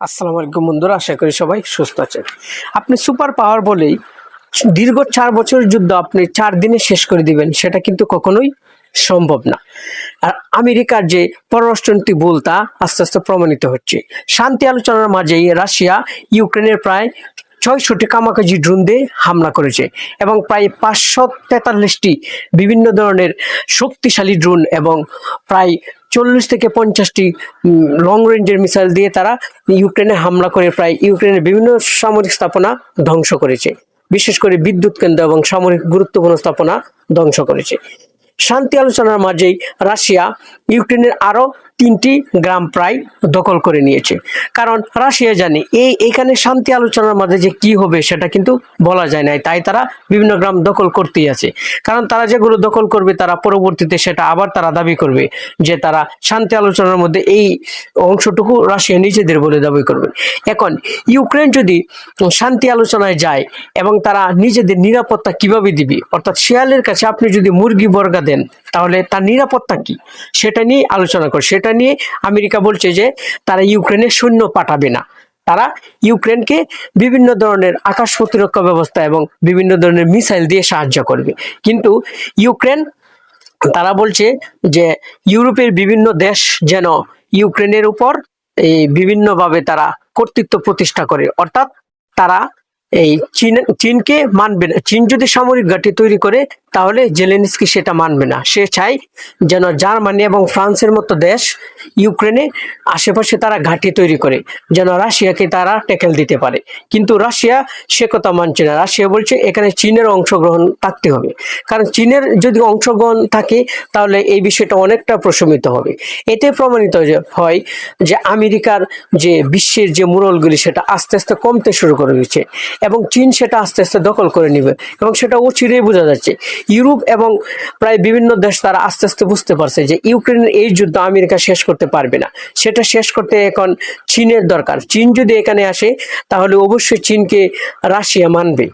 আসসালামু আলাইকুম বন্ধুরা, আশা করি সবাই সুস্থ আছেন। আপনি সুপার পাওয়ার বলেই দীর্ঘ চার বছরের যুদ্ধ আপনি চার দিনে শেষ করে দিবেন, সেটা কিন্তু কখনোই সম্ভব না। আর আমেরিকার যে পররাষ্ট্রনীতি ভুল তা আস্তে আস্তে প্রমাণিত হচ্ছে। শান্তি আলোচনার মাঝেই রাশিয়া ইউক্রেনের প্রায় ছয়শটি কামাকাজি ড্রোন দিয়ে হামলা করেছে এবং প্রায় পাঁচশো তেতাল্লিশটি বিভিন্ন ধরনের শক্তিশালী ড্রোন এবং প্রায় চল্লিশ থেকে পঞ্চাশটি লং রেঞ্জের মিসাইল দিয়ে তারা ইউক্রেনে হামলা করে প্রায় ইউক্রেনের বিভিন্ন সামরিক স্থাপনা ধ্বংস করেছে। বিশেষ করে বিদ্যুৎ কেন্দ্র এবং সামরিক গুরুত্বপূর্ণ স্থাপনা ধ্বংস করেছে। শান্তি আলোচনার মাঝেই রাশিয়া ইউক্রেনের আরও তিনটি গ্রাম প্রায় দখল করে নিয়েছে। কারণ রাশিয়া জানে এই এখানে শান্তি আলোচনার মাঝে যে কি হবে সেটা কিন্তু বলা যায় না তাই তারা বিভিন্ন গ্রাম দখল করতেই আছে। কারণ তারা যেগুলো দখল করবে, তারা পরবর্তীতে সেটা আবার তারা দাবি করবে যে তারা শান্তি আলোচনার মধ্যে এই অংশটুকু রাশিয়া নিজেদের বলে দাবি করবে। এখন ইউক্রেন যদি শান্তি আলোচনায় যায় এবং তারা নিজেদের নিরাপত্তা কীভাবে দিবে? অর্থাৎ শিয়ালের কাছে আপনি যদি মুরগি বর্গা দেন, তাহলে তার নিরাপত্তা কি? সেটা নিয়ে আলোচনা করে। সেটা নিয়ে আমেরিকা বলছে যে তারা ইউক্রেনে সৈন্য পাঠাবে না। তারা ইউক্রেনকে বিভিন্ন ধরনের আকাশ প্রতিরক্ষা ব্যবস্থা এবং বিভিন্ন ধরনের মিসাইল দিয়ে সাহায্য করবে। কিন্তু ইউক্রেন, তারা বলছে যে ইউরোপের বিভিন্ন দেশ যেন ইউক্রেনের উপর এই বিভিন্নভাবে তারা কর্তৃত্ব প্রতিষ্ঠা করে। অর্থাৎ তারা এই চীন, চীনকে মানবে না। চীন যদি সামরিক ঘাঁটি তৈরি করে, তাহলে জেলেনস্কি সেটা মানবে না। সে চায় যেন জার্মানি এবং ফ্রান্সের মতো দেশ ইউক্রেনে আশেপাশে তারা ঘাঁটি তৈরি করে, যেন রাশিয়াকে তারা ট্যাকেল দিতে পারে। কিন্তু রাশিয়া সে কথা মানছে না। রাশিয়া বলছে, এখানে চীনের অংশগ্রহণ থাকতে হবে। কারণ চীনের যদি অংশগ্রহণ থাকে, তাহলে এই বিষয়টা অনেকটা প্রশমিত হবে। এতে প্রমাণিত হয় যে আমেরিকার যে বিশ্বের যে মুরলগুলি, সেটা আস্তে আস্তে কমতে শুরু করে দিচ্ছে এবং চীন সেটা আস্তে আস্তে দখল করে নেবে। এবং সেটা ও অচিরেই বোঝা যাচ্ছে। ইউরোপ এবং প্রায় বিভিন্ন দেশ তারা আস্তে আস্তে বুঝতে পারছে যে ইউক্রেনের এই যুদ্ধ আমেরিকা শেষ করতে পারবে না। সেটা শেষ করতে এখন চীনের দরকার। চীন যদি এখানে আসে, তাহলে অবশ্যই চীনকে রাশিয়া মানবে।